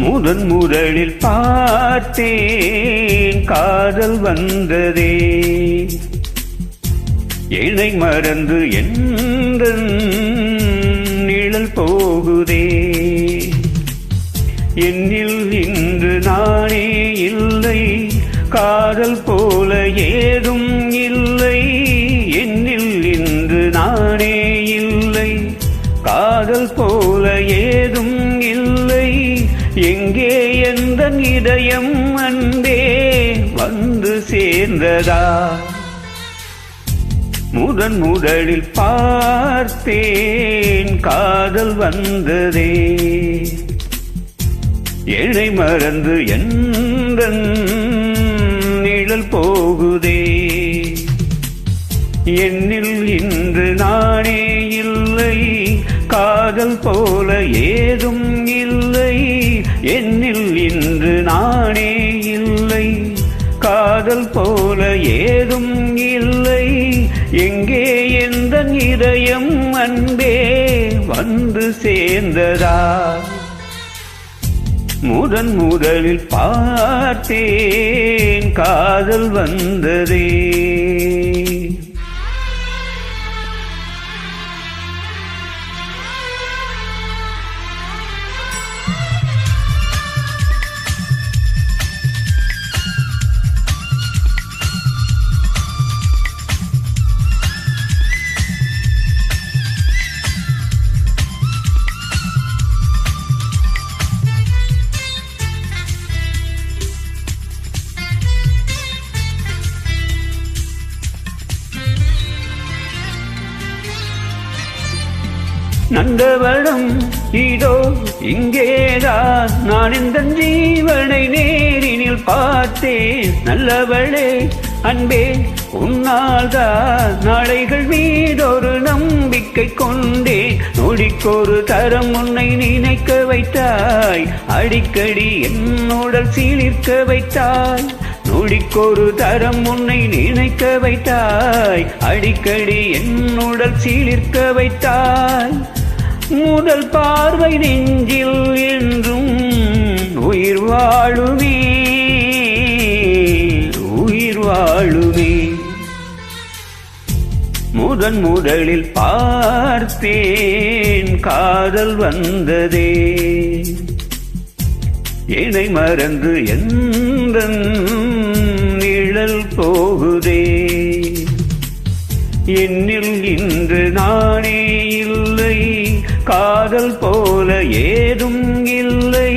முதன் முதலில் பார்த்தேன் காதல் வந்ததே. இணை மறந்து எந்த நிழல் போகுதே. என்னில் இன்று நானே இல்லை காதல் போல ஏதும் இல்லை. என்னில் இன்று நானே இல்லை காதல் போல ஏ இதயம் அன்பே வந்து சேர்ந்ததா? முதன் முதலில் பார்த்தேன் காதல் வந்ததே. என்னை மறந்து எந்த நிழல் போகுதே? என்னில் இன்று நானே இல்லை. பகல் போல ஏதும் இல்லை. என்னில் இன்று நானே இல்லை. காதல் போல ஏதும் இல்லை. எங்கே எந்த இதயம் அன்பே வந்து சேர்ந்ததா? முதன் முதலில் பார்த்தேன். காதல் வந்ததே. நந்தவனம். இதோ இங்கேதான் நான் இந்த ஜீவனை நேரினில் பார்த்தேன். நல்லவளே அன்பே உன்னால்தான் நாளைகள் மீதொரு நம்பிக்கை கொண்டேன். நொடிக்கொரு தரம் உன்னை நினைக்க வைத்தாய். அடிக்கடி என்னுடல் சீலிர்க்க வைத்தாய். நொடிக்கொரு தரம் உன்னை நினைக்க வைத்தாய். அடிக்கடி என்னுடல் சீலிர்க்க வைத்தாய். முதல் பார்வை நெஞ்சில் என்றும் உயிர் வாழுமே. உயிர் வாழுமே. முதன் முதலில் பார்த்தேன் காதல் வந்ததே. இணை மறந்து எந்த நிழல் போகுதே. என்னில் இன்று நானே காதல் போல ஏதும் இல்லை.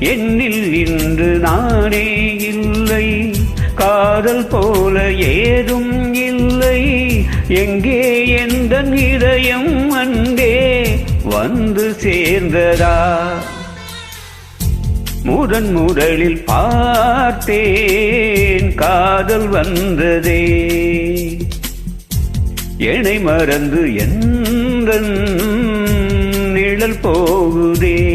என்னில் இன்று நானே இல்லை. காதல் போல ஏதும் இல்லை. எங்கே எந்த இதயம் அண்டே வந்து சேர்ந்ததா? முதன் முதலில் பார்த்தேன் காதல் வந்ததே. என்னை மறந்து எந்த நிழல் போகுதே.